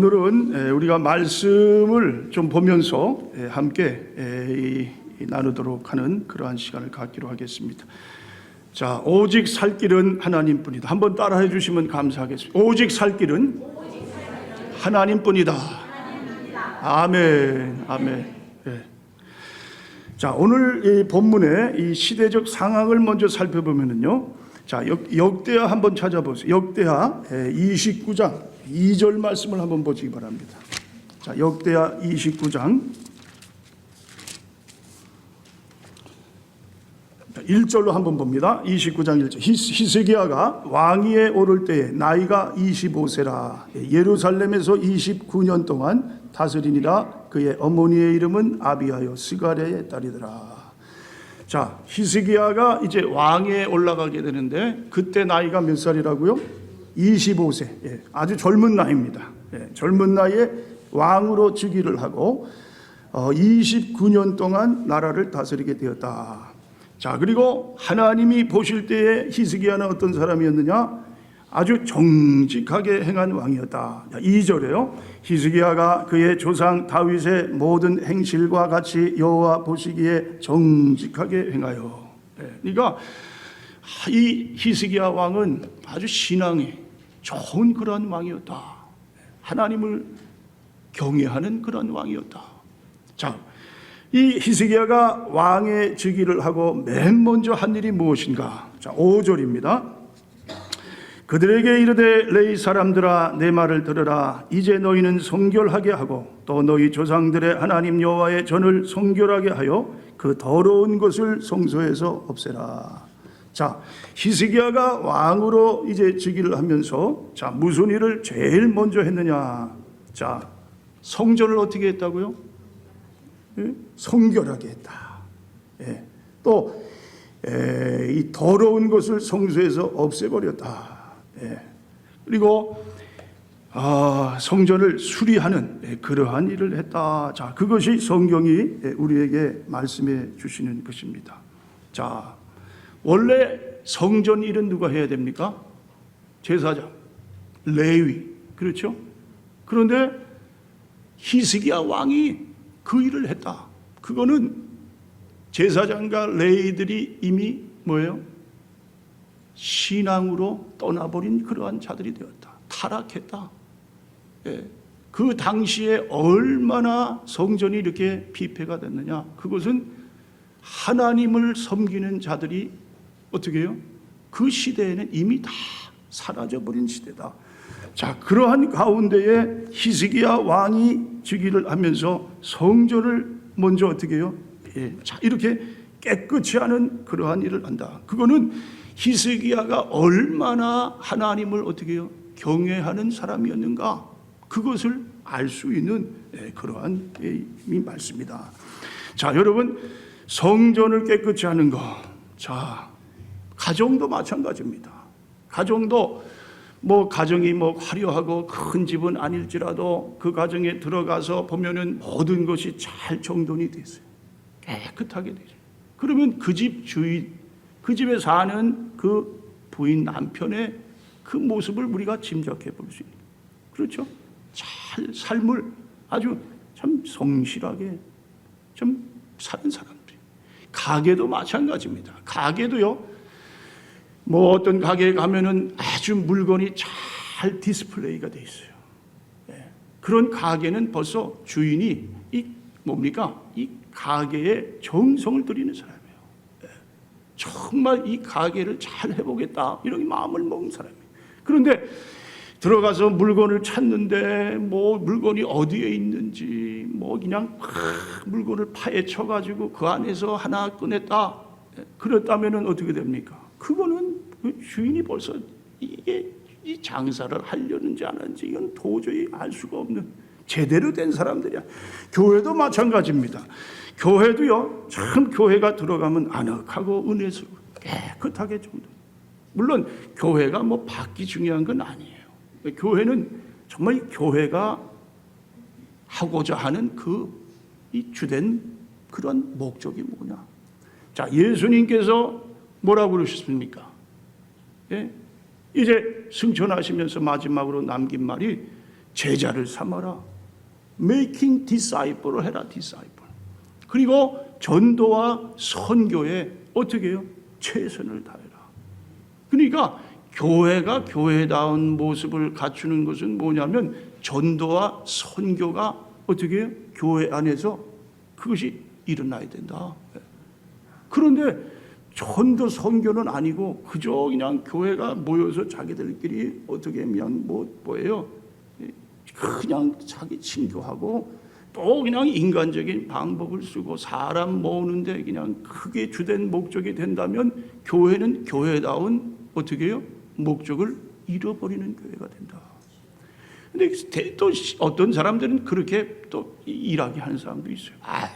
오늘은 에, 우리가 말씀을 좀 보면서 에, 함께 나누도록 하는 그러한 시간을 갖기로 하겠습니다. 자, 오직 살 길은 하나님뿐이다. 한번 따라해 주시면 감사하겠습니다. 오직 살 길은 하나님뿐이다. 아멘, 아멘. 예. 자, 오늘 이 본문의 이 시대적 상황을 먼저 살펴보면은요. 자, 역, 역대하 한번 찾아보세요. 역대하 29장 2절 말씀을 한번 보시기 바랍니다. 자, 역대하 29장 1절로 한번 봅니다. 29장 1절. 히- 히스기야가 왕위에 오를 때에 나이가 25세라. 예루살렘에서 29년 동안 다스리니라. 그의 어머니의 이름은 아비하여 스가랴의 딸이더라. 자, 히스기야가 이제 왕위에 올라가게 되는데 그때 나이가 몇 살이라고요? 25세. 예, 아주 젊은 나이입니다. 예, 젊은 나이에 왕으로 즉위를 하고 어, 29년 동안 나라를 다스리게 되었다. 자, 그리고 하나님이 보실 때에 히스기야는 어떤 사람이었느냐? 아주 정직하게 행한 왕이었다. 2절에요. 히스기야가 그의 조상 다윗의 모든 행실과 같이 여호와 보시기에 정직하게 행하여. 예, 그러니까 이 히스기야 왕은 아주 신앙이 좋은 그런 왕이었다. 하나님을 경외하는 그런 왕이었다. 자, 이 히스기야가 왕의 즉위를 하고 맨 먼저 한 일이 무엇인가? 자, 5절입니다. 그들에게 이르되 레이 사람들아 내 말을 들으라 이제 너희는 성결하게 하고 또 너희 조상들의 하나님 여호와의 전을 성결하게 하여 그 더러운 것을 성소에서 없애라. 자, 히스기야가 왕으로 이제 즉위를 하면서 자, 무슨 일을 제일 먼저 했느냐? 자, 성전을 어떻게 했다고요? 예? 성결하게 했다. 예. 또, 에, 이 더러운 것을 성소에서 없애버렸다. 예. 그리고 아, 성전을 수리하는 예, 그러한 일을 했다. 자, 그것이 성경이 예, 우리에게 말씀해 주시는 것입니다. 자, 원래 성전 일은 누가 해야 됩니까? 제사장, 레위, 그렇죠? 그런데 히스기야 왕이 그 일을 했다. 그거는 제사장과 레이들이 이미 뭐예요? 신앙으로 떠나버린 그러한 자들이 되었다. 타락했다. 예. 그 당시에 얼마나 성전이 이렇게 피폐가 됐느냐? 그것은 하나님을 섬기는 자들이 어떻게 해요? 그 시대에는 이미 다 사라져버린 시대다. 자, 그러한 가운데에 히스기야 왕이 즉위를 하면서 성전을 먼저 어떻게 해요? 예, 자, 이렇게 깨끗이 하는 그러한 일을 한다. 그거는 히스기야가 얼마나 하나님을 어떻게 해요? 경외하는 사람이었는가? 그것을 알 수 있는 예, 그러한 예, 이 말씀이다. 자, 여러분 성전을 깨끗이 하는 것. 자, 가정도 마찬가지입니다. 가정도 뭐 가정이 뭐 화려하고 큰 집은 아닐지라도 그 가정에 들어가서 보면은 모든 것이 잘 정돈이 돼 있어요. 깨끗하게 되죠. 그러면 그 집 주인, 그 집에 사는 그 부인 남편의 그 모습을 우리가 짐작해 볼 수 있는. 그렇죠? 잘 삶을 아주 참 성실하게 좀 사는 사람들. 가게도 마찬가지입니다. 가게도요. 뭐 어떤 가게에 가면은 아주 물건이 잘 디스플레이가 돼 있어요. 예. 그런 가게는 벌써 주인이 이 뭡니까? 이 가게에 정성을 들이는 사람이에요. 예. 정말 이 가게를 잘 해보겠다 이런 마음을 먹은 사람이에요. 그런데 들어가서 물건을 찾는데 뭐 물건이 어디에 있는지 뭐 그냥 막 물건을 파헤쳐 가지고 그 안에서 하나 꺼냈다. 예. 그랬다면은 어떻게 됩니까? 그거는 그 주인이 벌써 이게 이 장사를 하려는지 안 하는지 이건 도저히 알 수가 없는 제대로 된 사람들이야. 교회도 마찬가지입니다. 교회도요, 참 교회가 들어가면 아늑하고 은혜스러워 깨끗하게 정도. 물론 교회가 뭐 밖이 중요한 건 아니에요. 교회는 정말 이 교회가 하고자 하는 그 이 주된 그런 목적이 뭐냐? 자, 예수님께서 뭐라고 그러셨습니까? 예? 이제 승천하시면서 마지막으로 남긴 말이 제자를 삼아라. making disciple을 해라, disciple. 그리고 전도와 선교에 어떻게 해요? 최선을 다해라. 그러니까 교회가 교회다운 모습을 갖추는 것은 뭐냐면 전도와 선교가 어떻게 해요? 교회 안에서 그것이 일어나야 된다. 그런데 전도 선교는 아니고 그저 그냥 교회가 모여서 자기들끼리 어떻게 그냥 뭐 뭐예요? 그냥 자기 친교하고 또 그냥 인간적인 방법을 쓰고 사람 모으는데 그냥 크게 주된 목적이 된다면 교회는 교회다운 어떻게 해요? 목적을 잃어버리는 교회가 된다. 근데 또 어떤 사람들은 그렇게 또 일하게 하는 사람도 있어요. 아유,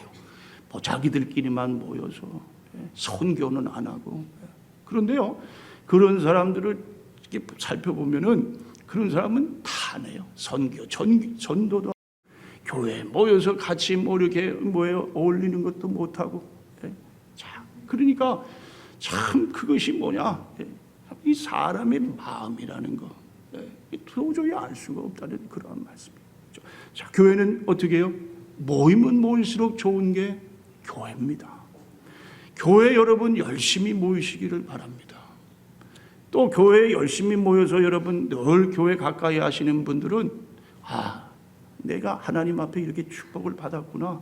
뭐 자기들끼리만 모여서 예, 선교는 안 하고 예. 그런데요 그런 사람들을 이렇게 살펴보면은 그런 사람은 다 하네요. 선교, 전, 전도도 교회 모여서 같이 뭐 이렇게 뭐예요 어울리는 것도 못 하고 예. 자 그러니까 참 그것이 뭐냐 예. 이 사람의 마음이라는 거 예. 도저히 알 수가 없다는 그러한 말씀이죠. 자 교회는 어떻게 해요? 모이면 모일수록 좋은 게 교회입니다. 교회 여러분 열심히 모이시기를 바랍니다. 또 교회에 열심히 모여서 여러분 늘 교회 가까이 하시는 분들은 아 내가 하나님 앞에 이렇게 축복을 받았구나.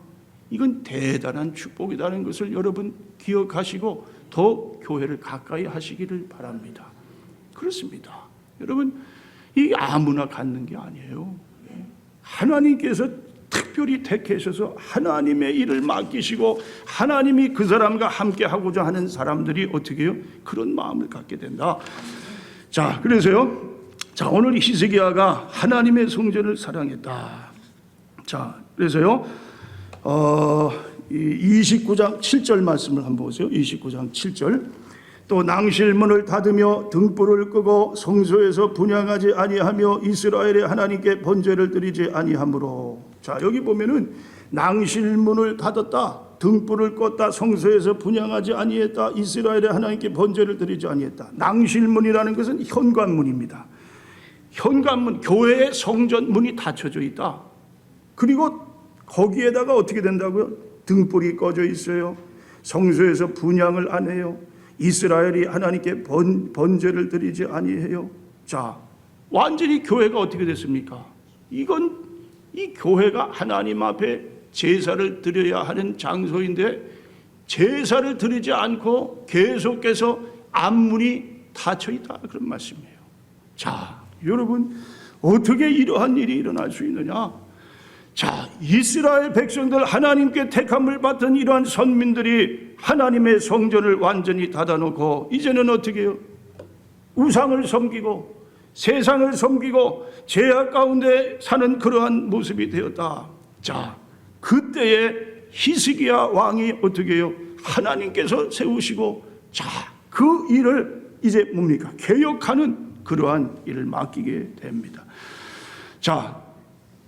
이건 대단한 축복이라는 것을 여러분 기억하시고 더 교회를 가까이 하시기를 바랍니다. 그렇습니다. 여러분 이 아무나 갖는 게 아니에요. 하나님께서 특별히 택하셔서 하나님의 일을 맡기시고 하나님이 그 사람과 함께 하고자 하는 사람들이 어떻게 해요? 그런 마음을 갖게 된다. 자, 그래서요. 자, 오늘 히스기야가 하나님의 성전을 사랑했다. 자, 그래서요. 어, 29장 7절 말씀을 한번 보세요. 29장 7절. 또 낭실문을 닫으며 등불을 끄고 성소에서 분양하지 아니하며 이스라엘의 하나님께 번제를 드리지 아니하므로. 자 여기 보면은 낭실문을 닫았다 등불을 껐다 성소에서 분양하지 아니했다 이스라엘의 하나님께 번제를 드리지 아니했다. 낭실문이라는 것은 현관문입니다. 현관문 교회의 성전 문이 닫혀져 있다. 그리고 거기에다가 어떻게 된다고요? 등불이 꺼져 있어요. 성소에서 분양을 안 해요 이스라엘이 하나님께 번, 번제를 드리지 아니해요. 자, 완전히 교회가 어떻게 됐습니까? 이건 이 교회가 하나님 앞에 제사를 드려야 하는 장소인데 제사를 드리지 않고 계속해서 앞문이 닫혀 있다 그런 말씀이에요. 자, 여러분 어떻게 이러한 일이 일어날 수 있느냐? 자, 이스라엘 백성들 하나님께 택함을 받던 이러한 선민들이 하나님의 성전을 완전히 닫아놓고 이제는 어떻게 해요? 우상을 섬기고 세상을 섬기고 죄악 가운데 사는 그러한 모습이 되었다. 자, 그때에 히스기야 왕이 어떻게 해요? 하나님께서 세우시고 자, 그 일을 이제 뭡니까? 개혁하는 그러한 일을 맡기게 됩니다. 자,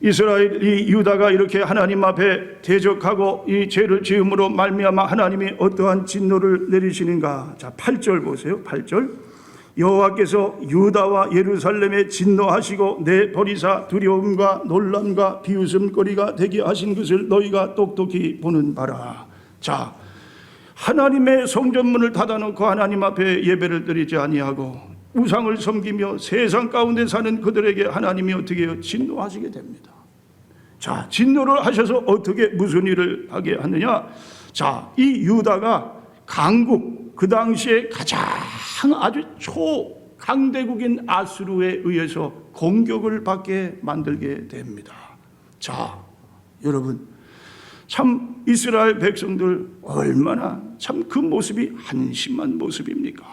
이스라엘 이 유다가 이렇게 하나님 앞에 대적하고 이 죄를 지음으로 말미암아 하나님이 어떠한 진노를 내리시는가? 자, 8절 보세요. 8절. 여호와께서 유다와 예루살렘에 진노하시고 내 버리사 두려움과 놀람과 비웃음거리가 되게 하신 것을 너희가 똑똑히 보는 바라. 자, 하나님의 성전문을 닫아놓고 하나님 앞에 예배를 드리지 아니하고 우상을 섬기며 세상 가운데 사는 그들에게 하나님이 어떻게? 진노하시게 됩니다. 자, 진노를 하셔서 어떻게 무슨 일을 하게 하느냐? 자, 이 유다가 강국 그 당시에 가장 아주 초강대국인 아수르에 의해서 공격을 받게 만들게 됩니다. 자, 여러분 참 이스라엘 백성들 얼마나 참 그 모습이 한심한 모습입니까?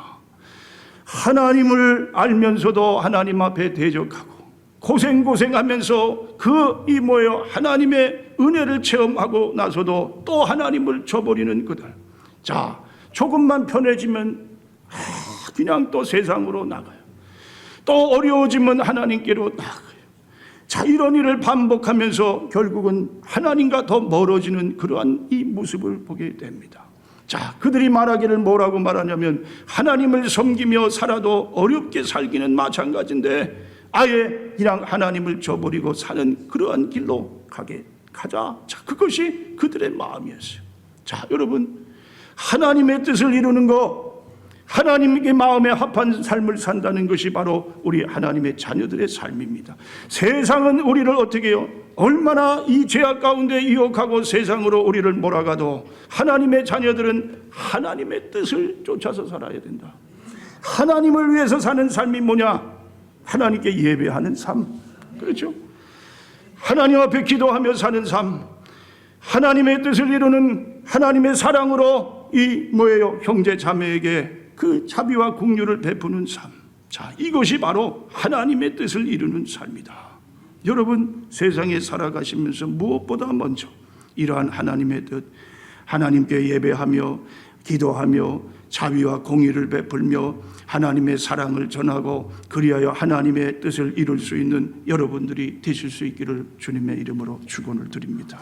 하나님을 알면서도 하나님 앞에 대적하고 고생고생하면서 그이 뭐예요? 하나님의 은혜를 체험하고 나서도 또 하나님을 저버리는 그들. 자, 조금만 편해지면 아, 그냥 또 세상으로 나가요. 또 어려워지면 하나님께로 나가요. 자, 이런 일을 반복하면서 결국은 하나님과 더 멀어지는 그러한 이 모습을 보게 됩니다. 자, 그들이 말하기를 뭐라고 말하냐면 하나님을 섬기며 살아도 어렵게 살기는 마찬가지인데 아예 그냥 하나님을 저버리고 사는 그러한 길로 가게 가자. 자, 그것이 그들의 마음이었어요. 자, 여러분 하나님의 뜻을 이루는 거 하나님께 마음에 합한 삶을 산다는 것이 바로 우리 하나님의 자녀들의 삶입니다. 세상은 우리를 어떻게 해요? 얼마나 이 죄악 가운데 유혹하고 세상으로 우리를 몰아가도 하나님의 자녀들은 하나님의 뜻을 쫓아서 살아야 된다. 하나님을 위해서 사는 삶이 뭐냐? 하나님께 예배하는 삶. 그렇죠? 하나님 앞에 기도하며 사는 삶. 하나님의 뜻을 이루는 하나님의 사랑으로 이 뭐예요? 형제 자매에게 그 자비와 공유를 베푸는 삶. 자, 이것이 바로 하나님의 뜻을 이루는 삶이다. 여러분, 세상에 살아가시면서 무엇보다 먼저 이러한 하나님의 뜻, 하나님께 예배하며 기도하며 자비와 공의를 베풀며 하나님의 사랑을 전하고 그리하여 하나님의 뜻을 이룰 수 있는 여러분들이 되실 수 있기를 주님의 이름으로 축원을 드립니다.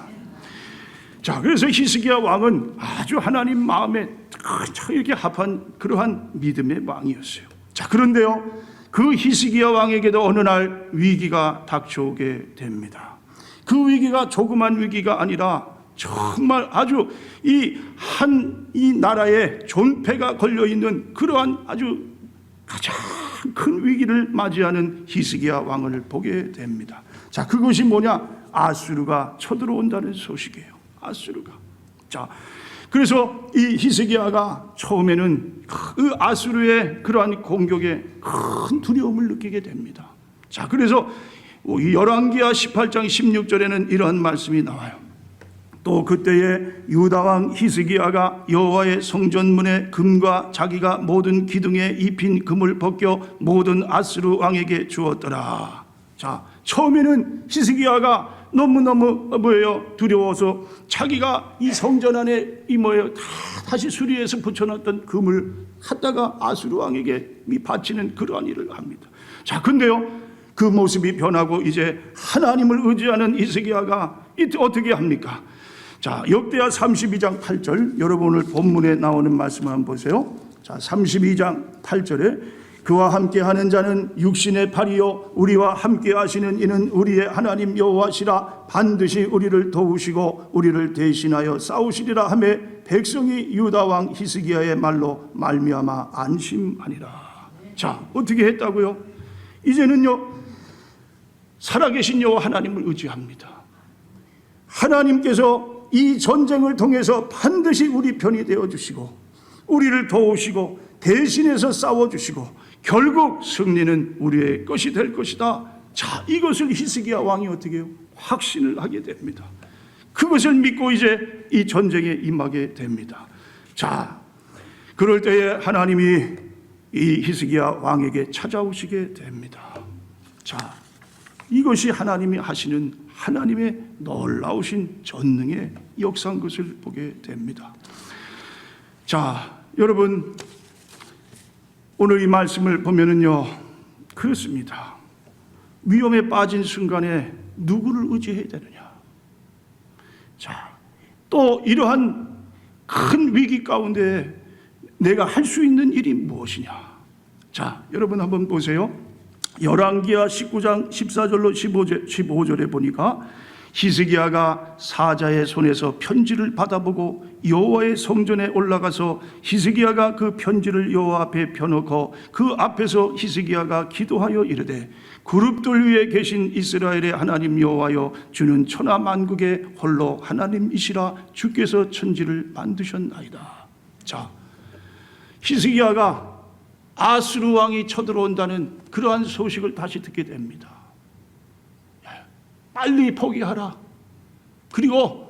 자, 그래서 히스기야 왕은 아주 하나님 마음에 참 이렇게 합한 그러한 믿음의 왕이었어요. 자, 그런데요, 그 히스기야 왕에게도 어느 날 위기가 닥쳐오게 됩니다. 그 위기가 조그만 위기가 아니라 정말 아주 이한이 나라에 존폐가 걸려 있는 그러한 아주 가장 큰 위기를 맞이하는 히스기야 왕을 보게 됩니다. 자, 그것이 뭐냐? 아수르가 쳐들어온다는 소식이에요. 아수르가. 자, 그래서 이 히스기야가 처음에는 그 아수르의 그러한 공격에 큰 두려움을 느끼게 됩니다. 자, 그래서 이 열왕기하 18장 16절에는 이러한 말씀이 나와요. 또 그때에 유다 왕 히스기야가 여호와의 성전문에 금과 자기가 모든 기둥에 입힌 금을 벗겨 모든 아스루 왕에게 주었더라. 자, 처음에는 히스기야가 너무너무 뭐예요? 두려워서 자기가 이 성전 안에 이 뭐예요? 다 다시 수리해서 붙여놨던 금을 갖다가 아수르 왕에게 이 바치는 그러한 일을 합니다. 자, 근데요. 그 모습이 변하고 이제 하나님을 의지하는 히스기야가 이때 어떻게 합니까? 자, 역대하 32장 8절 여러분 오늘 본문에 나오는 말씀 한번 보세요. 자, 32장 8절에 그와 함께 하는 자는 육신의 팔이요 우리와 함께 하시는 이는 우리의 하나님 여호와시라 반드시 우리를 도우시고 우리를 대신하여 싸우시리라 하매 백성이 유다 왕 히스기야의 말로 말미암아 안심하니라. 자, 어떻게 했다고요? 이제는요. 살아계신 여호와 하나님을 의지합니다. 하나님께서 이 전쟁을 통해서 반드시 우리 편이 되어 주시고 우리를 도우시고 대신해서 싸워 주시고 결국 승리는 우리의 것이 될 것이다. 자, 이것을 히스기야 왕이 어떻게? 확신을 하게 됩니다. 그것을 믿고 이제 이 전쟁에 임하게 됩니다. 자, 그럴 때에 하나님이 이 히스기야 왕에게 찾아오시게 됩니다. 자, 이것이 하나님이 하시는 하나님의 놀라우신 전능의 역사인 것을 보게 됩니다. 자, 여러분 오늘 이 말씀을 보면은요 그렇습니다. 위험에 빠진 순간에 누구를 의지해야 되느냐? 자, 또 이러한 큰 위기 가운데 내가 할 수 있는 일이 무엇이냐? 자, 여러분 한번 보세요. 열왕기하 19장 14절로 15절, 15절에 보니까 히스기야가 사자의 손에서 편지를 받아보고 여호와의 성전에 올라가서 히스기야가 그 편지를 여호와 앞에 펴놓고 그 앞에서 히스기야가 기도하여 이르되 그룹들 위에 계신 이스라엘의 하나님 여호와여 주는 천하 만국의 홀로 하나님이시라 주께서 천지를 만드셨나이다. 자, 히스기야가 아스루 왕이 쳐들어온다는 그러한 소식을 다시 듣게 됩니다. 빨리 포기하라. 그리고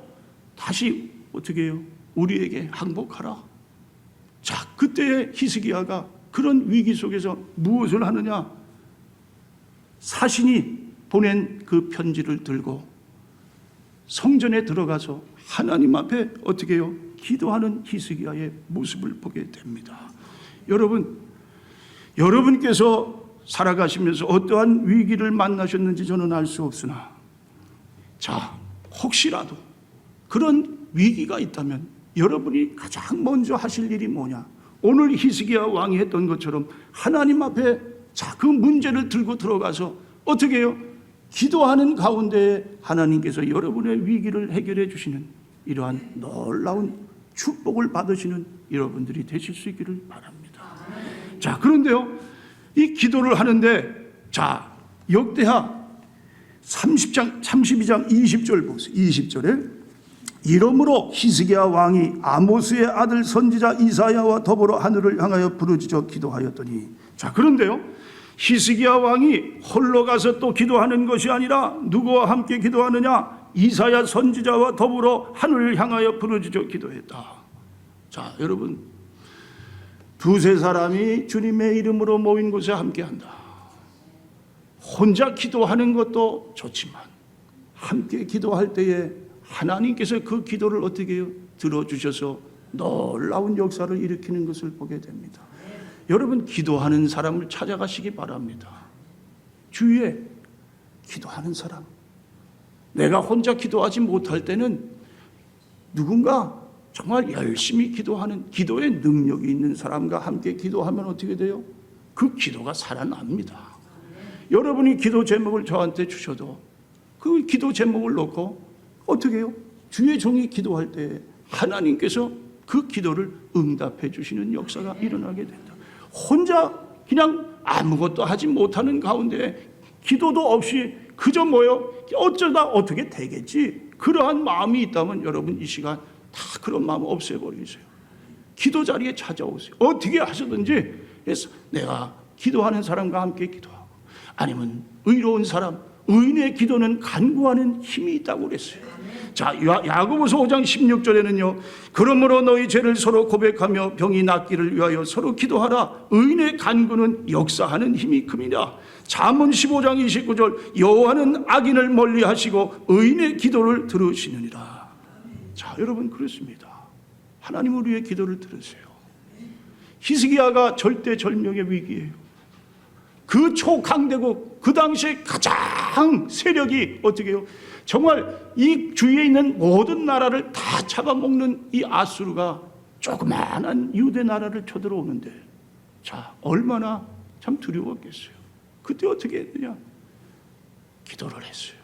다시 어떻게 해요? 우리에게 항복하라. 자, 그때의 히스기야가 그런 위기 속에서 무엇을 하느냐? 사신이 보낸 그 편지를 들고 성전에 들어가서 하나님 앞에 어떻게 해요? 기도하는 히스기야의 모습을 보게 됩니다. 여러분, 여러분께서 살아가시면서 어떠한 위기를 만나셨는지 저는 알 수 없으나 자, 혹시라도 그런 위기가 있다면 여러분이 가장 먼저 하실 일이 뭐냐? 오늘 히스기야 왕이 했던 것처럼 하나님 앞에 자, 그 문제를 들고 들어가서 어떻게 해요? 기도하는 가운데 하나님께서 여러분의 위기를 해결해 주시는 이러한 놀라운 축복을 받으시는 여러분들이 되실 수 있기를 바랍니다. 자, 그런데요. 이 기도를 하는데 자, 역대하 30장 32장 20절 보세요. 20절에 이러므로 히스기야 왕이 아모스의 아들 선지자 이사야와 더불어 하늘을 향하여 부르짖어 기도하였더니. 자 그런데요. 히스기야 왕이 홀로 가서 또 기도하는 것이 아니라 누구와 함께 기도하느냐? 이사야 선지자와 더불어 하늘을 향하여 부르짖어 기도했다. 자 여러분. 두세 사람이 주님의 이름으로 모인 곳에 함께한다 혼자 기도하는 것도 좋지만 함께 기도할 때에 하나님께서 그 기도를 어떻게? 들어주셔서 놀라운 역사를 일으키는 것을 보게 됩니다. 여러분 기도하는 사람을 찾아가시기 바랍니다. 주위에 기도하는 사람. 내가 혼자 기도하지 못할 때는 누군가 정말 열심히 기도하는 기도의 능력이 있는 사람과 함께 기도하면 어떻게 돼요? 그 기도가 살아납니다. 여러분이 기도 제목을 저한테 주셔도 그 기도 제목을 놓고 어떻게 해요? 주의 종이 기도할 때 하나님께서 그 기도를 응답해 주시는 역사가 일어나게 된다. 혼자 그냥 아무것도 하지 못하는 가운데 기도도 없이 그저 뭐요? 어쩌다 어떻게 되겠지? 그러한 마음이 있다면 여러분 이 시간 다 그런 마음 없애버리세요. 기도 자리에 찾아오세요. 어떻게 하시든지 내가 기도하는 사람과 함께 기도하고 아니면 의로운 사람, 의인의 기도는 간구하는 힘이 있다고 그랬어요. 자, 야- 야고보서 5장 16절에는요. 그러므로 너희 죄를 서로 고백하며 병이 낫기를 위하여 서로 기도하라. 의인의 간구는 역사하는 힘이 큽니다. 잠언 15장 29절 여호와는 악인을 멀리하시고 의인의 기도를 들으시느니라. 자, 여러분 그렇습니다. 하나님을 위해 기도를 들으세요. 히스기야가 절대절명의 위기예요. 그 초강대국 그 당시에 가장 세력이 어떻게 해요? 정말 이 주위에 있는 모든 나라를 다 잡아먹는 이 아수르가 조그마한 유대 나라를 쳐들어오는데 자 얼마나 참 두려웠겠어요. 그때 어떻게 했느냐? 기도를 했어요.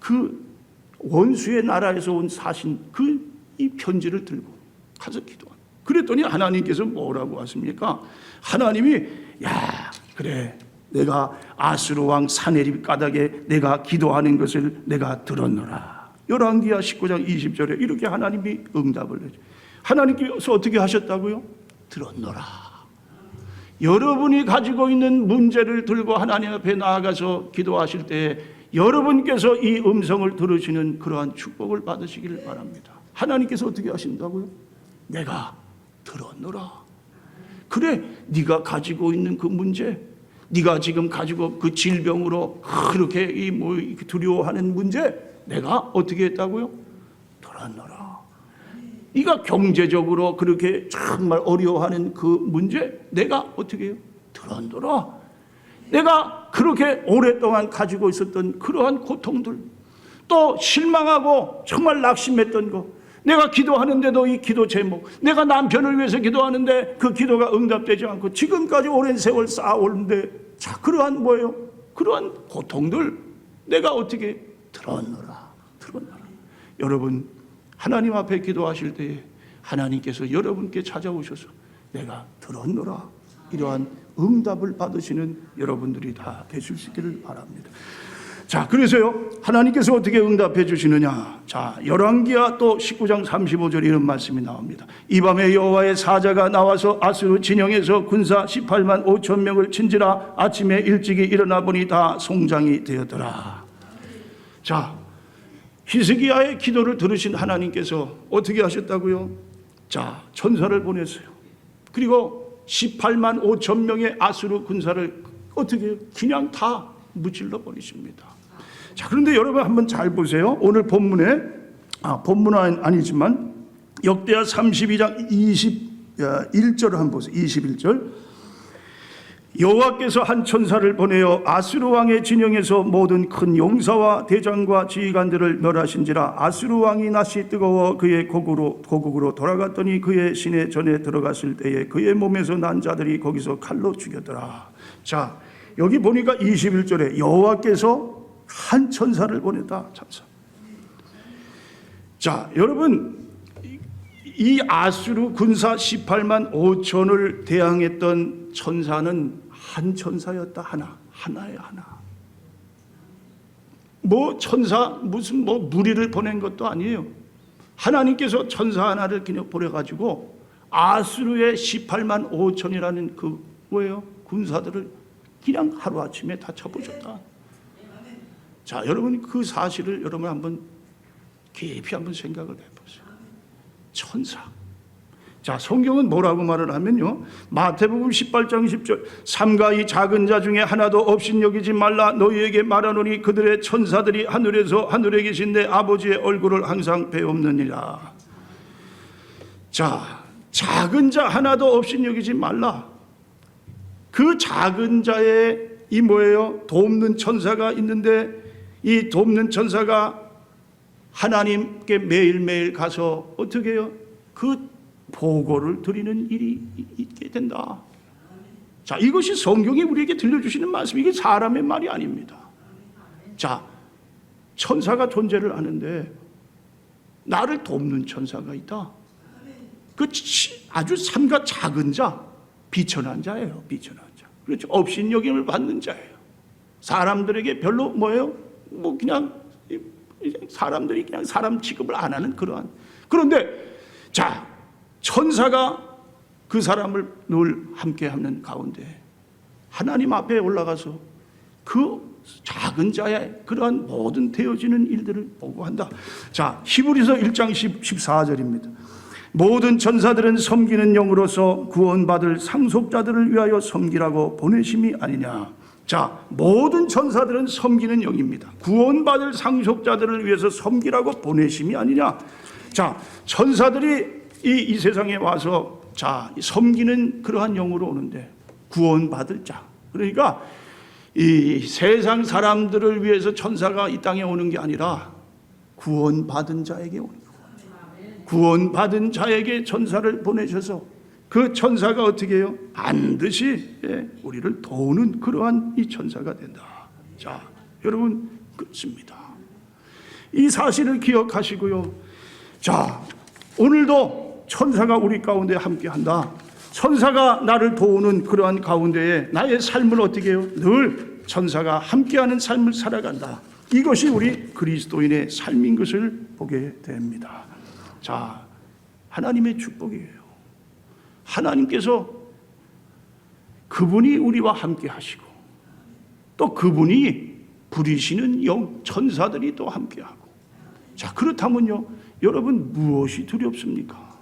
그 원수의 나라에서 온 사신 그 이 편지를 들고 가서 기도한. 그랬더니 하나님께서 뭐라고 하십니까? 하나님이 야 그래 내가 아수르 왕 사네립 까닭에 내가 기도하는 것을 내가 들었노라. 열왕기하 19장 20절에 이렇게 하나님이 응답을 해줘. 하나님께서 어떻게 하셨다고요? 들었노라. 여러분이 가지고 있는 문제를 들고 하나님 앞에 나아가서 기도하실 때 여러분께서 이 음성을 들으시는 그러한 축복을 받으시기를 바랍니다. 하나님께서 어떻게 하신다고요? 내가 들었노라. 그래, 네가 가지고 있는 그 문제, 네가 지금 가지고 그 질병으로 그렇게 이뭐 두려워하는 문제, 내가 어떻게 했다고요? 들었노라. 네가 경제적으로 그렇게 정말 어려워하는 그 문제, 내가 어떻게 해요? 들었노라. 내가 그렇게 오랫동안 가지고 있었던 그러한 고통들, 또 실망하고 정말 낙심했던 거, 내가 기도하는데도 이 기도 제목, 내가 남편을 위해서 기도하는데 그 기도가 응답되지 않고 지금까지 오랜 세월 쌓아오는데 자, 그러한 뭐예요? 그러한 고통들 내가 어떻게 들었노라, 들었노라. 여러분, 하나님 앞에 기도하실 때에 하나님께서 여러분께 찾아오셔서 내가 들었노라. 이러한 응답을 받으시는 여러분들이 다 되실 수 있기를 바랍니다. 자, 그래서요, 하나님께서 어떻게 응답해 주시느냐. 자, 열왕기야 또 19장 35절 이런 말씀이 나옵니다. 이 밤에 여호와의 사자가 나와서 아수르 진영에서 군사 18만 5천 명을 친지라 아침에 일찍이 일어나 보니 다 송장이 되었더라. 자, 히스기야의 기도를 들으신 하나님께서 어떻게 하셨다고요? 자, 천사를 보냈어요. 그리고 18만 5천 명의 아수르 군사를 어떻게? 그냥 다 무찔러 버리십니다. 자, 그런데 여러분 한번 잘 보세요. 오늘 본문에 아, 본문은 아니지만 역대하 32장 21절을 한번 보세요. 21절. 여호와께서 한 천사를 보내어 아수르 왕의 진영에서 모든 큰 용사와 대장과 지휘관들을 멸하신지라 아수르 왕이 낯이 뜨거워 그의 고국으로 고국으로 돌아갔더니 그의 시내 전에 들어갔을 때에 그의 몸에서 난 자들이 거기서 칼로 죽였더라. 자, 여기 보니까 21절에 여호와께서 한 천사를 보냈다. 천사. 자, 여러분 이- 이 아수르 군사 18만 5천을 대항했던 천사는 한 천사였다. 하나. 하나에 하나. 뭐 천사 무슨 뭐 무리를 보낸 것도 아니에요. 하나님께서 천사 하나를 그냥 보내가지고 아수르의 18만 5천이라는 그 뭐예요 군사들을 그냥 하루 아침에 다 쳐부셨다. 자 여러분 그 사실을 여러분 한번 깊이 한번 생각을 해보세요. 천사. 자, 성경은 뭐라고 말을 하면요. 마태복음 18장 10절. 삼가 이 작은 자 중에 하나도 없인 여기지 말라 너희에게 말하노니 그들의 천사들이 하늘에서 하늘에 계신 내 아버지의 얼굴을 항상 배옵느니라. 자, 작은 자 하나도 없인 여기지 말라. 그 작은 자의 이 뭐예요? 돕는 천사가 있는데 이 돕는 천사가 하나님께 매일매일 가서 어떻게 해요? 그 보고를 드리는 일이 있게 된다. 자, 이것이 성경이 우리에게 들려주시는 말씀. 이게 사람의 말이 아닙니다. 자, 천사가 존재를 하는데 나를 돕는 천사가 있다. 그 치- 아주 삼가 작은 자, 비천한 자예요. 비천한 자. 그렇죠. 없인 여김을 받는 자예요. 사람들에게 별로 뭐예요? 뭐 그냥 사람들이 그냥 사람 취급을 안 하는 그러한. 그런데 자 천사가 그 사람을 늘 함께 하는 가운데 하나님 앞에 올라가서 그 작은 자의 그러한 모든 되어지는 일들을 보고한다. 자 히브리서 1장 10, 14절입니다. 모든 천사들은 섬기는 영으로서 구원받을 상속자들을 위하여 섬기라고 보내심이 아니냐. 자, 모든 천사들은 섬기는 영입니다. 구원받을 상속자들을 위해서 섬기라고 보내심이 아니냐. 자, 천사들이 이, 이 세상에 와서 자, 섬기는 그러한 영으로 오는데 구원받을 자. 그러니까 이 세상 사람들을 위해서 천사가 이 땅에 오는 게 아니라 구원받은 자에게 오는 거예요. 구원받은 자에게 천사를 보내셔서 그 천사가 어떻게 해요? 반드시 예, 우리를 도우는 그러한 이 천사가 된다. 자, 여러분 그렇습니다. 이 사실을 기억하시고요. 자, 오늘도 천사가 우리 가운데 함께 한다. 천사가 나를 도우는 그러한 가운데에 나의 삶을 어떻게 해요? 늘 천사가 함께하는 삶을 살아간다. 이것이 우리 그리스도인의 삶인 것을 보게 됩니다. 자, 하나님의 축복이에요. 하나님께서 그분이 우리와 함께 하시고 또 그분이 부리시는 영 천사들이 또 함께 하고 자, 그렇다면요. 여러분 무엇이 두렵습니까?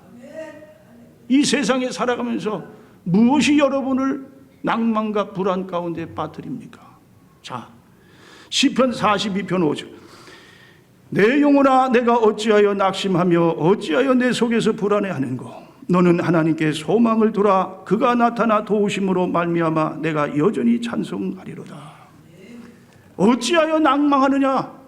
이 세상에 살아가면서 무엇이 여러분을 낭만과 불안 가운데 빠뜨립니까? 자, 시편 42편 5절. 내 영혼아 내가 어찌하여 낙심하며 어찌하여 내 속에서 불안해하는고 너는 하나님께 소망을 두라. 그가 나타나 도우심으로 말미암아 내가 여전히 찬송하리로다. 어찌하여 낭망하느냐?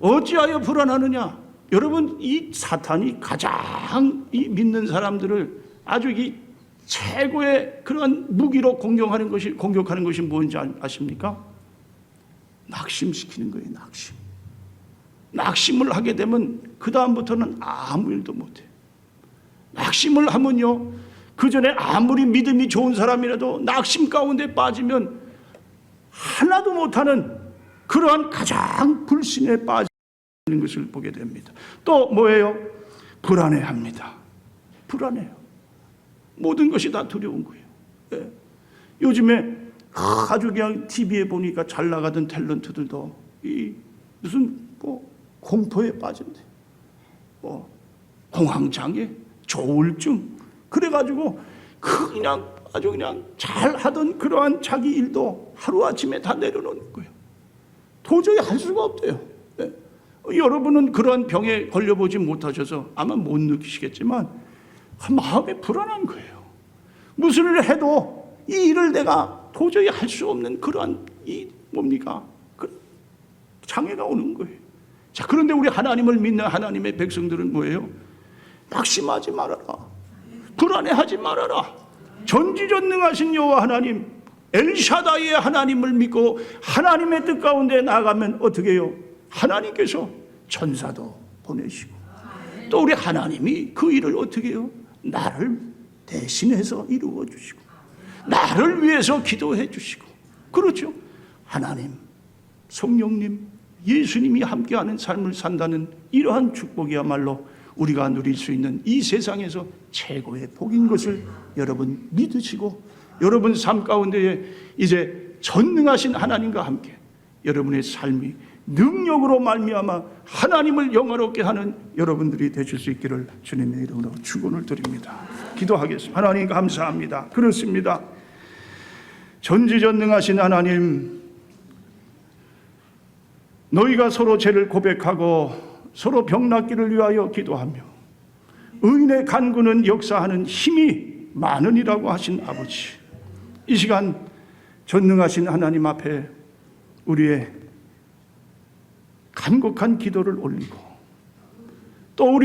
어찌하여 불안하느냐? 여러분 이 사탄이 가장 이 믿는 사람들을 아주 이 최고의 그런 무기로 공격하는 것이 공격하는 것이 뭔지 아- 아십니까? 낙심시키는 거예요 낙심. 낙심을 하게 되면 그 다음부터는 아무 일도 못해. 낙심을 하면요, 그 전에 아무리 믿음이 좋은 사람이라도 낙심 가운데 빠지면 하나도 못하는 그러한 가장 불신에 빠지는 것을 보게 됩니다. 또 뭐예요? 불안해합니다. 불안해요. 모든 것이 다 두려운 거예요. 예. 요즘에 아주 그냥 TV에 보니까 잘 나가던 탤런트들도 이 무슨 뭐 공포에 빠진대. 뭐 공황장애, 조울증 그래가지고 그 그냥 아주 그냥 잘 하던 그러한 자기 일도 하루 아침에 다 내려놓는 거예요. 도저히 할 수가 없대요. 예. 여러분은 그러한 병에 걸려보지 못하셔서 아마 못 느끼시겠지만 마음이 불안한 거예요. 무슨 일을 해도 이 일을 내가 도저히 할 수 없는 그러한 이 뭡니까? 그 장애가 오는 거예요. 자, 그런데 우리 하나님을 믿는 하나님의 백성들은 뭐예요? 낙심하지 말아라. 불안해하지 말아라. 전지전능하신 여호와 하나님, 엘샤다이의 하나님을 믿고 하나님의 뜻 가운데 나가면 어떻게 해요? 하나님께서 천사도 보내시고 또 우리 하나님이 그 일을 어떻게 해요? 나를 대신해서 이루어 주시고 나를 위해서 기도해 주시고 그렇죠. 하나님, 성령님, 예수님이 함께하는 삶을 산다는 이러한 축복이야말로 우리가 누릴 수 있는 이 세상에서 최고의 복인 것을 여러분 믿으시고 여러분 삶 가운데에 이제 전능하신 하나님과 함께 여러분의 삶이 능력으로 말미암아 하나님을 영화롭게 하는 여러분들이 되실 수 있기를 주님의 이름으로 축원을 드립니다. 기도하겠습니다. 하나님 감사합니다. 그렇습니다. 전지전능하신 하나님 너희가 서로 죄를 고백하고 서로 병낫기를 위하여 기도하며 의인의 간구는 역사하는 힘이 많으니라고 하신 아버지. 이 시간 전능하신 하나님 앞에 우리의 간곡한 기도를 올리고 또 우리